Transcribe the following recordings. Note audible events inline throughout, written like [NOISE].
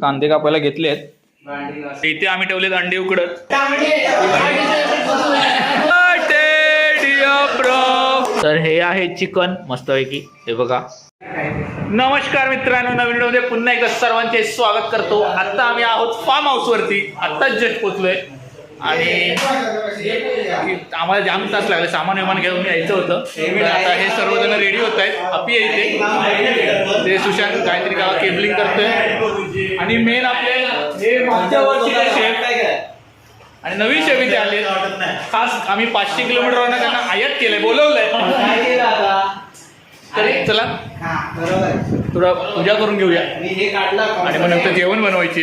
कांदे कापायला घेतलेत. इथे आम्ही ठेवलेत अंडे उकडत. तर हे आहे चिकन मस्तपैकी. हे बघा. नमस्कार मित्रांनो नवीन मध्ये पुन्हा एकदा सर्वांचे स्वागत करतो. आता आम्ही आहोत फार्म हाऊस वरती. आत्ताच जस्ट पोचलोय. आणि आम्हाला जाम तास लागले सामान विमान घेऊन यायचं होतं. तर आता हे सर्वजण रेडी होत आहेत. अपी येते ते सुशांत काहीतरी गावा केबलिंग करतोय. आणि मेन आपले हे मागच्या वर्षीचे शेफ आणि नवीन शेफ इथे आले. खास आम्ही पाचशे किलोमीटरवरनं त्यांना आयात केलंय बोलवलंय. तर चला. थोडा पूजा करून घेऊया. आणि मग नंतर जेवण बनवायचे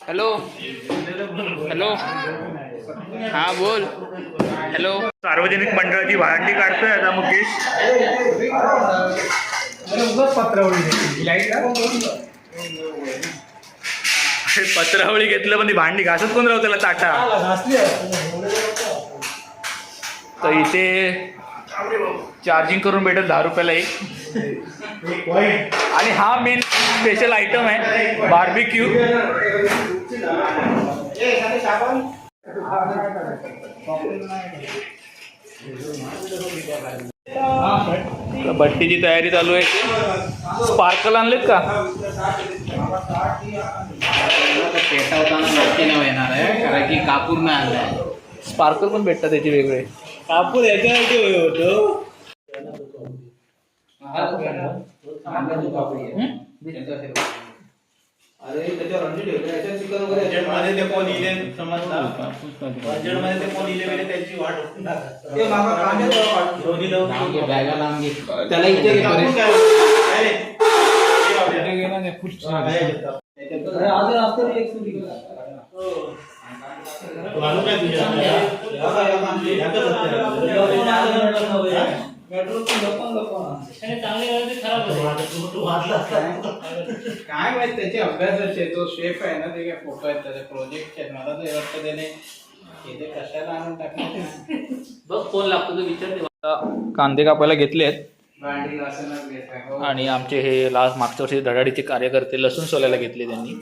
हॅलो. हॅलो. हा बोल. हॅलो. सार्वजनिक मंडळाची भांडी काढतोय आता मुकेश. हे पत्रावळी घेतलं पण ती भांडी घासत कोण राहू त्याला ताटा? तर इथे चार्जिंग करून भेटेल दहा रुपयाला एक. आणि हा मेन स्पेशल आयटम आहे बार्बिक्यू भट्टीची तयारी चालू आहे. स्पार्कल आणलेत का? पेटवताना नाव येणार आहे कारण की कापूर नाही आणलाय स्पार्कल पण भेटतात त्याचे वेगळे. कापूर याच्यासाठी होतो. अरे त्याच्यावर अंडी ठेवले याच्यात चिकन वगैरे बजेटमध्ये ते कोण इले समजला बजेटमध्ये ते कोण इले वेळे त्याची वाट बघून टाका. ते मागं कांद्याचं वाट- दोन्ही लावून- लांब घे, बॅगा लांब घे. त्याला इथे घे कापून बरेच. काय? काय रे? इथे घे ना, ते फुट- हा, काय घेतात? घालू काय तुझ्या? हा? काय? माहीत त्याचे अभ्यासाचे तो शेफ आहे ना ते काय फोटो आहेत त्याचे प्रोजेक्टचे आहेत. मला तर वाटतं त्याने इथे कशाला आणून टाकले बघ फोन लागतो तो विचार कांदे कापायला घेतले आहेत भांडी. हो. आणि आमचे हे लास्ट मागच्या वर्षी धडाडीचे कार्यकर्ते लसूण सोलायला घेतले त्यांनी.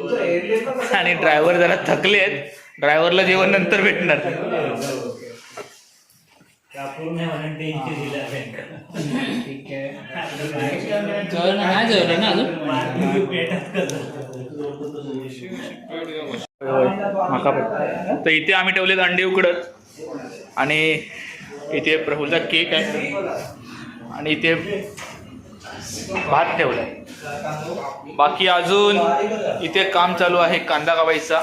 तुझं एअरटेलचं कसं आणि ड्रायव्हर जरा थकले आहेत ड्रायव्हरला जेवण नंतर भेटणार. ठीक आहे. तर इथे आम्ही ठेवलेत अंडे उकडत. आणि इथे प्रफुलचा केक आहे. आणि इथे भात ठेवलाय. बाकी अजून इथे काम चालू आहे कांदा कापायचा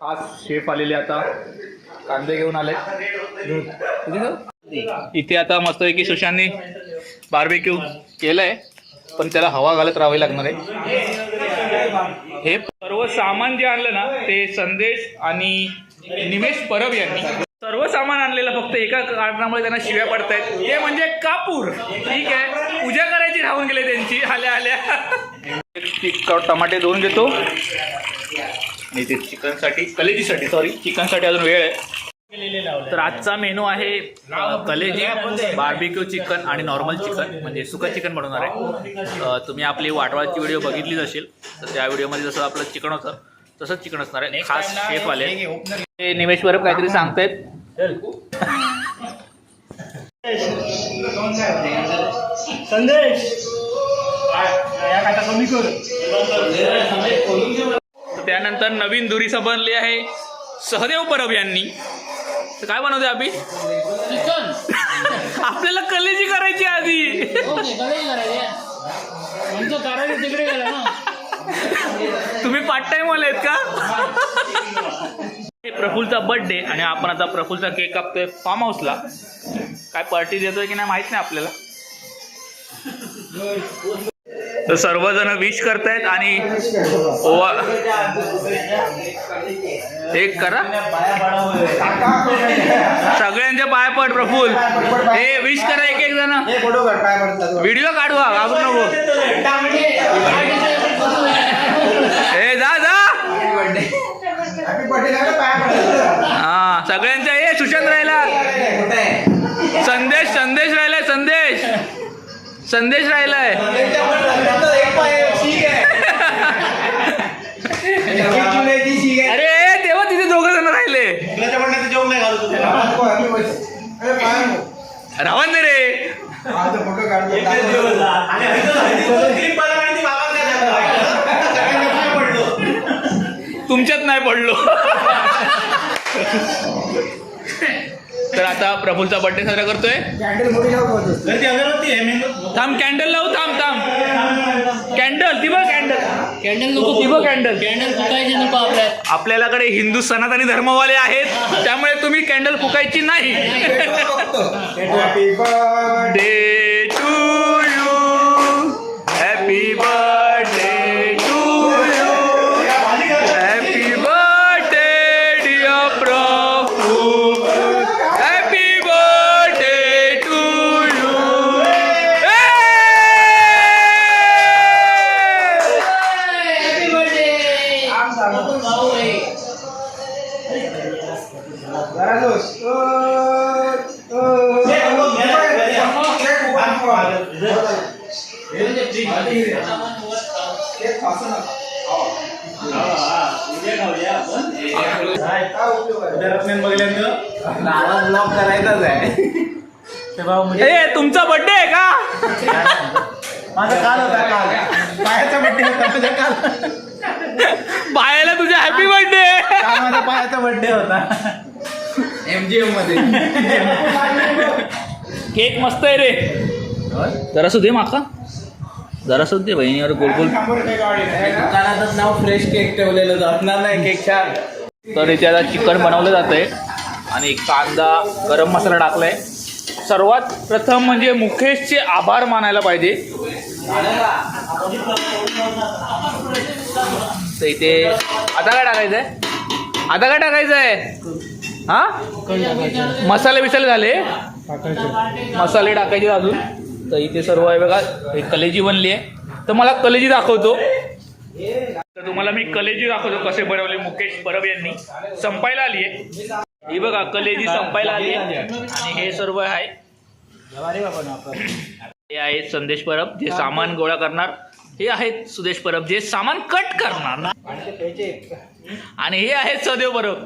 आज शेफ आलेले आता. कांदे घेऊन आले इथे आता मस्तपैकी सुशांतनी बार्बेक्यू केलंय पण त्याला हवा घालत राहावी लागणार आहे. हे सर्व सामान जे आणलं ना ते संदेश आणि निमेश परब यांनी. सर्व सामान आणलेलं फक्त एका कारणामुळे त्यांना शिव्या पडतायत. ते म्हणजे कापूर. ठीक आहे. पूजा करायची राहून गेले त्यांची. आल्या आल्या. टमाटे धुवून घेतो. आणि ते चिकनसाठी कलेजीसाठी सॉरी चिकनसाठी अजून वेळ आहे. तर आजचा मेनू आहे कलेजी बार्बिक्यू चिकन आणि नॉर्मल चिकन म्हणजे सुकं चिकन बनवणार आहे. तुम्ही आपली वाटवाची व्हिडिओ बघितलीच असेल तर त्या व्हिडिओमध्ये जसं आपलं चिकन होतं तसंच चिकन असणार आहे. खास शेफ आले ते निमेश काहीतरी सांगतायत. तर त्यानंतर नवीन दुरी बनली आहे. सहदेव परब यांनी. तर काय बनवते अभि? चिकन आपल्याला कलेजी करायची आधी. तुम्ही पार्ट टाइम वाले आहेत का? प्रफुलचा बर्थडे आणि आपण आता प्रफुलचा केक कापतोय फार्म हाऊसला काय पार्टी देतोय की नाही माहीत नाही आपल्याला. तर सर्वजण विश करतायत आणि एक करा. सगळ्यांच्या पाया पड प्रफुल हे विश करा एक एक जण. हे व्हिडिओ काढवा घाबरू नको. ए जा जा. हा सगळ्यांच्या ए सुशांत राहिला कुठे आहे संदेश संदेश राहिलाय संदेश संदेश राहिलाय. अरे तेव्हा तिथे दोघ जण राहिले. नाही रावण दे रे. तुमच्यात नाही पडलो. तर आता प्रफुलचा बर्थडे साजरा करतोय. थांब कॅन्डल लावू थांब थांब. कॅन्डल ती बघ. कॅन्डल कॅन्डल नको ती बघ कॅन्डल कॅन्डल फुकायचे नको आपल्या आपल्याकडे हिंदू सनातनी धर्मवाले आहेत त्यामुळे तुम्ही कॅन्डल फुकायची नाही. केक फासू नका. काय? उपयोग आहे? रत्न बघल्यानंतर नावा ब्लॉक करायचाच आहे. तेव्हा म्हणजे ए तुमचा बर्थडे आहे का? माझा काल होता काल. पायाचा बड्डे होता माझा काल. पायाला तुझ्या हॅपी बर्थडे काल माझा पायाचा बड्डे होता. एमजीएममध्ये. केक मस्त आहे रे. जरासं दे माका. जरासं दे बहिणीवर गोल गोल. दुकानातच नाव फ्रेश केक ठेवलेलं असणार नाही केक छान. तर इथे आता चिकन बनवलं जातंय. आणि कांदा गरम मसाला टाकलाय. सर्वात प्रथम म्हणजे मुकेशचे आभार मानायला पाहिजे. तर इथे आता काय टाकायचं आहे आता काय टाकायचं आहे हा? मसाले बिसाले झाले. मसाले टाकायचे अजून. तर इथे सर्व आहे बघा. हे कलेजी बनली आहे. तर मला कलेजी दाखवतो. तर तुम्हाला मी कलेजी दाखवतो कसे बनवले मुकेश परब यांनी. संपायला आली आहे. ही बघा कलेजी संपायला आली आहे. आणि हे सर्व आहे. हे आहेत संदेश परब जे सामान गोळा करणार. हे आहेत सुदेश परब जे सामान कट करणार आणि हे आहेत सदैव परब.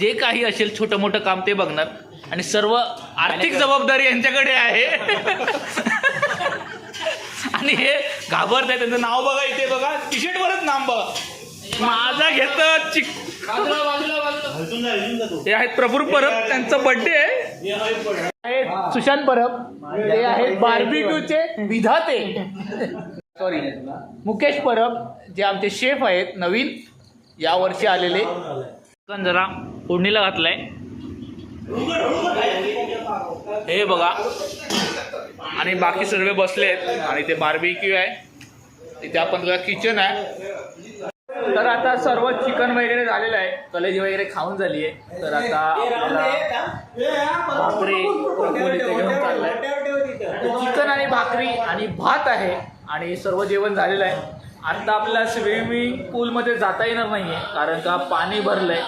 जे काही असेल छोटं मोठं काम ते बघणार. आणि सर्व आर्थिक जबाबदारी यांच्याकडे आहे. [LAUGHS] आणि हे घाबरत आहे त्यांचं नाव बघा इथे बघा. टी शर्ट वरच नाम बघा. माझा घेत चिक हे आहेत प्रफुर परब त्यांचा बर्थडे आहे. आहेत सुशांत परब ते आहेत बार्बिक्यूचे विधाते. सॉरी मुकेश परब जे आमचे शेफ आहेत नवीन या वर्षी आलेले. चिकन जरा फोडणीला घातलाय. हे बघा. आणि बाकी सर्व बसले आहेत आणि ते बार्बिक्यू आहे. तिथे आपण किचन आहे. तर आता सर्व चिकन वगैरे झालेलं आहे. कलेजी वगैरे खाऊन झाली आहे. तर आता आपल्याला भाकरी घेऊन चाललाय. चिकन आणि भाकरी आणि भात आहे आणि सर्व जेवण झालेलं आहे. आता आपल्याला स्विमिंग पूलमध्ये जाता येणार नाही आहे कारण का पाणी भरलंय.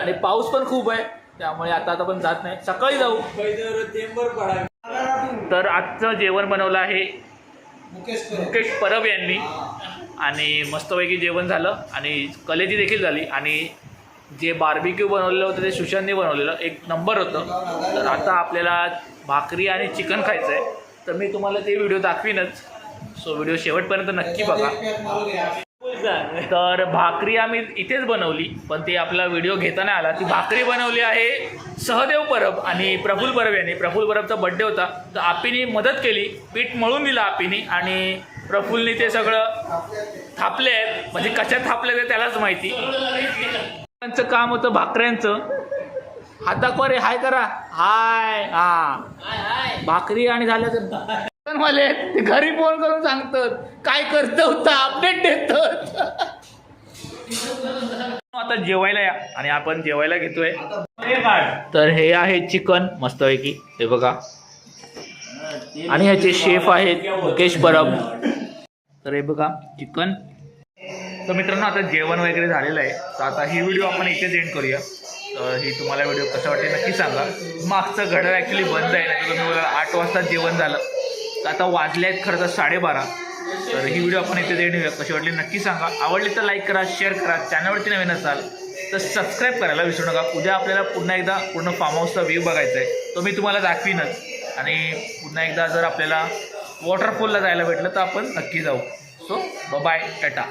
आणि पाऊस पण खूप आहे त्यामुळे आता आता पण जात नाही. सकाळी जाऊ. तर आजचं जेवण बनवलं आहे मुकेश परब. यांनी. आणि मस्तपैकी जेवण झालं आणि कलेजी देखील झाली. आणि जे बार्बिक्यू बनवलेलं होतं ते सुशांतने बनवलेलं एक नंबर होतं. तर आता आपल्याला भाकरी आणि चिकन खायचं आहे. तर मी तुम्हाला ते व्हिडिओ दाखवीनच. सो व्हिडिओ शेवटपर्यंत नक्की बघा. तर भाकरी आम्ही इथेच बनवली पण ते आपला व्हिडिओ घेताना आला. ती भाकरी बनवली आहे सहदेव परब आणि प्रफुल परब यांनी. प्रफुल परबचा बड्डे होता तर आपीने मदत केली. पीठ मळून दिलं आपीने आणि प्रफुलनी ते सगळं थापले आहेत. म्हणजे कशात थापले ते त्यालाच माहिती. त्यांचं काम होतं भाकऱ्यांचं. हात रे हाय करा. हाय. हा. भाकरी आणि झालं तर वाले ते घरी फोन करून सांगतात. काय करतं होतं? अपडेट देतात. आता जेवायला या आणि आपण जेवायला घेतोय. तर हे आहे चिकन मस्तपैकी. हे बघा. आणि ह्याचे शेफ आहेत मुकेश परब. तर हे बघा चिकन. तर मित्रांनो आता जेवण वगैरे झालेलं आहे. तर आता ही व्हिडिओ आपण इथेच एंड करूया. तर ही तुम्हाला व्हिडिओ कसं वाटते नक्की सांगा. मागचं घड्याळ ॲक्च्युली बंद आहे नाही तुम्ही आठ वाजता जेवण झालं. आता वाजले आहेत खरं तर साडेबारा. तर ही व्हिडिओ आपण इथे एंड कशी वाटली नक्की सांगा. आवडली तर लाईक करा शेअर करा. चॅनलवरती नवीन असाल तर सबस्क्राईब करायला विसरू नका. उद्या आपल्याला पुन्हा एकदा पूर्ण फार्म हाऊसचा व्ह्यू बघायचा आहे तो मी तुम्हाला दाखवीनच. आणि पुन्हा एकदा जर आपल्याला वॉटरफॉलला जायला भेटलं तर आपण नक्की जाऊ. So bye Tata